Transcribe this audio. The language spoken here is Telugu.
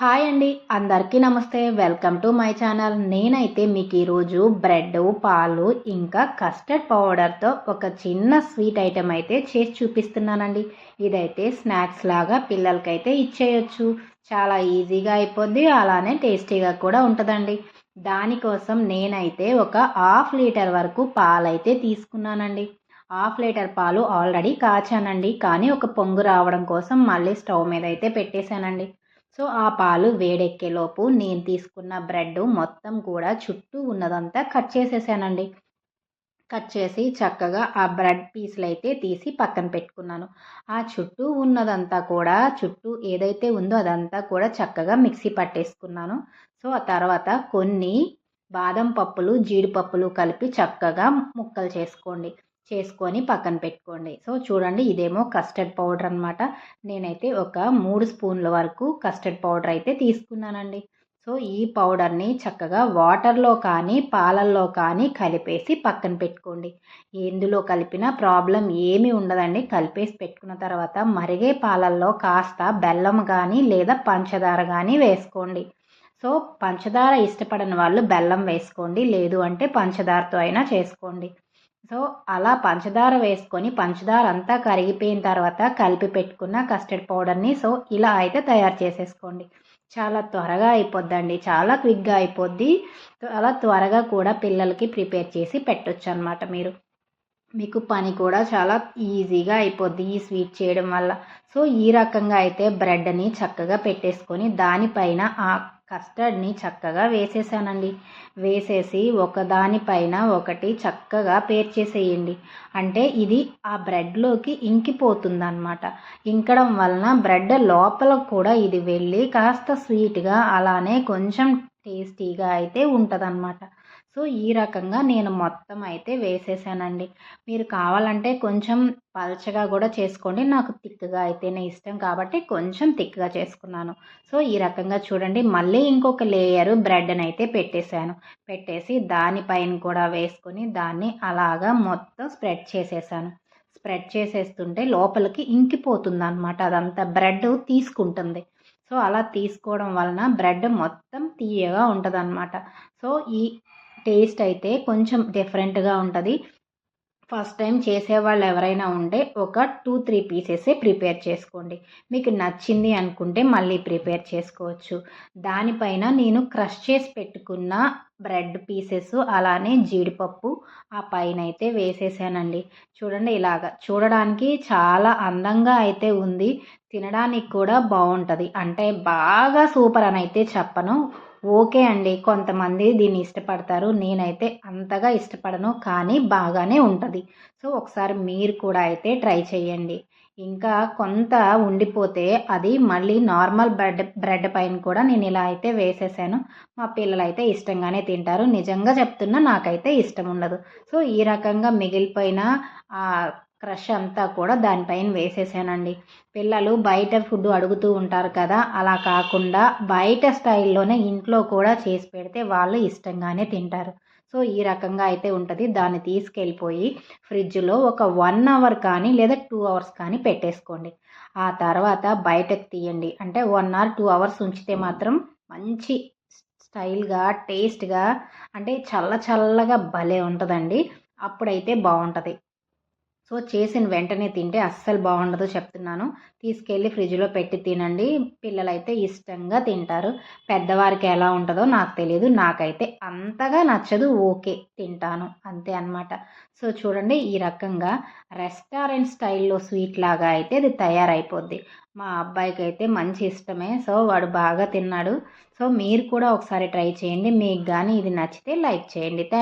హాయ్ అండి. అందరికీ నమస్తే. Welcome to my channel. నేనైతే మీకు ఈరోజు బ్రెడ్ పాలు ఇంకా కస్టర్డ్ పౌడర్తో ఒక చిన్న స్వీట్ ఐటెం అయితే చేసి చూపిస్తున్నానండి. ఇదైతే స్నాక్స్ లాగా పిల్లలకైతే ఇచ్చేయచ్చు. చాలా ఈజీగా అయిపోద్ది. అలానే టేస్టీగా కూడా ఉంటుందండి. దానికోసం నేనైతే ఒక హాఫ్ లీటర్ వరకు పాలైతే తీసుకున్నానండి. హాఫ్ లీటర్ పాలు ఆల్రెడీ కాచానండి. కానీ ఒక పొంగు రావడం కోసం మళ్ళీ స్టవ్ మీద అయితే పెట్టేశానండి. సో ఆ పాలు వేడెక్కేలోపు నేను తీసుకున్న బ్రెడ్ మొత్తం కూడా చుట్టూ ఉన్నదంతా కట్ చేసేసానండి. కట్ చేసి చక్కగా ఆ బ్రెడ్ పీసులు అయితే తీసి పక్కన పెట్టుకున్నాను. ఆ చుట్టూ ఉన్నదంతా కూడా చుట్టూ ఏదైతే ఉందో అదంతా కూడా చక్కగా మిక్సీ పట్టేసుకున్నాను. సో ఆ తర్వాత కొన్ని బాదం పప్పులు జీడిపప్పులు కలిపి చక్కగా ముక్కలు చేసుకోండి. చేసుకొని పక్కన పెట్టుకోండి. సో చూడండి ఇదేమో కస్టర్డ్ పౌడర్ అనమాట నేనైతే ఒక మూడు స్పూన్ల వరకు కస్టర్డ్ పౌడర్ అయితే తీసుకున్నానండి. సో ఈ పౌడర్ని చక్కగా వాటర్లో కానీ పాలల్లో కానీ కలిపేసి పక్కన పెట్టుకోండి. ఎందులో కలిపినా ప్రాబ్లం ఏమీ ఉండదండి. కలిపేసి పెట్టుకున్న తర్వాత మరిగే పాలల్లో కాస్త బెల్లం కానీ లేదా పంచదార కానీ వేసుకోండి. సో పంచదార ఇష్టపడని వాళ్ళు బెల్లం వేసుకోండి. లేదు అంటే పంచదారతో అయినా చేసుకోండి. సో అలా పంచదార వేసుకొని పంచదార అంతా కరిగిపోయిన తర్వాత కలిపి పెట్టుకున్న కస్టర్డ్ పౌడర్ని సో ఇలా అయితే తయారు చేసేసుకోండి. చాలా త్వరగా అయిపోద్దండి. చాలా క్విక్గా అయిపోద్ది. అలా త్వరగా కూడా పిల్లలకి ప్రిపేర్ చేసి పెట్టొచ్చు అనమాట మీరు. మీకు పని కూడా చాలా ఈజీగా అయిపోద్ది ఈ స్వీట్ చేయడం వల్ల. సో ఈ రకంగా అయితే బ్రెడ్ని చక్కగా పెట్టేసుకొని దానిపైన ఆ కస్టర్డ్ని చక్కగా వేసేసానండి వేసేసి ఒకదానిపైన ఒకటి చక్కగా పేర్చేసేయండి అంటే ఇది ఆ బ్రెడ్లోకి ఇంకిపోతుందన్నమాట. ఇంకడం వలన బ్రెడ్ లోపల కూడా ఇది వెళ్ళి కాస్త స్వీట్గా అలానే కొంచెం టేస్టీగా అయితే ఉంటుందన్నమాట. సో ఈ రకంగా నేను మొత్తం అయితే వేసేసానండి. మీరు కావాలంటే కొంచెం పలచగా కూడా చేసుకోండి. నాకు తిక్కుగా అయితేనే ఇష్టం కాబట్టి కొంచెం తిక్కుగా చేసుకున్నాను. సో ఈ రకంగా చూడండి. మళ్ళీ ఇంకొక లేయరు బ్రెడ్ని అయితే పెట్టేశాను పెట్టేసి దానిపైన కూడా వేసుకొని దాన్ని అలాగా మొత్తం స్ప్రెడ్ చేసేసాను. స్ప్రెడ్ చేసేస్తుంటే లోపలికి ఇంకిపోతుంది అనమాట అదంతా బ్రెడ్ తీసుకుంటుంది. సో అలా తీసుకోవడం వలన బ్రెడ్ మొత్తం తీయగా ఉంటుంది సో ఈ టేస్ట్ అయితే కొంచెం డిఫరెంట్గా ఉంటుంది. ఫస్ట్ టైం చేసేవాళ్ళు ఎవరైనా ఉంటే ఒక టూ త్రీ పీసెసే ప్రిపేర్ చేసుకోండి. మీకు నచ్చింది అనుకుంటే మళ్ళీ ప్రిపేర్ చేసుకోవచ్చు. దానిపైన నేను క్రష్ చేసి పెట్టుకున్న బ్రెడ్ పీసెస్ అలానే జీడిపప్పు ఆ పైన అయితే వేసేసానండి. చూడండి ఇలాగ. చూడడానికి చాలా అందంగా అయితే ఉంది. తినడానికి కూడా బాగుంటుంది అంటే బాగా సూపర్ అని అయితే చెప్పను. ఓకే అండి. కొంతమంది దీన్ని ఇష్టపడతారు. నేనైతే అంతగా ఇష్టపడను. కానీ బాగానే ఉంటుంది. సో ఒకసారి మీరు కూడా అయితే ట్రై చేయండి. ఇంకా కొంత ఉండిపోతే అది మళ్ళీ నార్మల్ బ్రెడ్ బ్రెడ్ పైన కూడా నేను ఇలా అయితే వేసేసాను. మా పిల్లలు అయితే ఇష్టంగానే తింటారు. నిజంగా చెప్తున్నా నాకైతే ఇష్టం ఉండదు. సో ఈ రకంగా మిగిలిపోయిన క్రష్ అంతా కూడా దానిపైన వేసేసానండి. పిల్లలు బయట ఫుడ్ అడుగుతూ ఉంటారు కదా అలా కాకుండా బయట స్టైల్లోనే ఇంట్లో కూడా చేసి పెడితే వాళ్ళు ఇష్టంగానే తింటారు. సో ఈ రకంగా అయితే ఉంటుంది. దాన్ని తీసుకెళ్ళిపోయి ఫ్రిడ్జ్లో ఒక వన్ అవర్ కానీ లేదా టూ అవర్స్ కానీ పెట్టేసుకోండి. ఆ తర్వాత బయటకు తీయండి. అంటే వన్ అవర్ టూ అవర్స్ ఉంచితే మాత్రం మంచి స్టైల్గా టేస్ట్గా అంటే చల్ల చల్లగా భలే ఉంటుందండి. అప్పుడైతే బాగుంటుంది. సో చేసిన వెంటనే తింటే అస్సలు బాగుండదు చెప్తున్నాను. తీసుకెళ్ళి ఫ్రిడ్జ్లో పెట్టి తినండి. పిల్లలైతే ఇష్టంగా తింటారు. పెద్దవారికి ఎలా ఉంటుందో నాకు తెలియదు నాకైతే అంతగా నచ్చదు. ఓకే తింటాను. అంతే అనమాట సో చూడండి ఈ రకంగా రెస్టారెంట్ స్టైల్లో స్వీట్ లాగా అయితే అది తయారైపోద్ది. మా అబ్బాయికి అయితే మంచి ఇష్టమే. సో వాడు బాగా తిన్నాడు. సో మీరు కూడా ఒకసారి ట్రై చేయండి. మీకు కానీ ఇది నచ్చితే లైక్ చేయండి. థ్యాంక్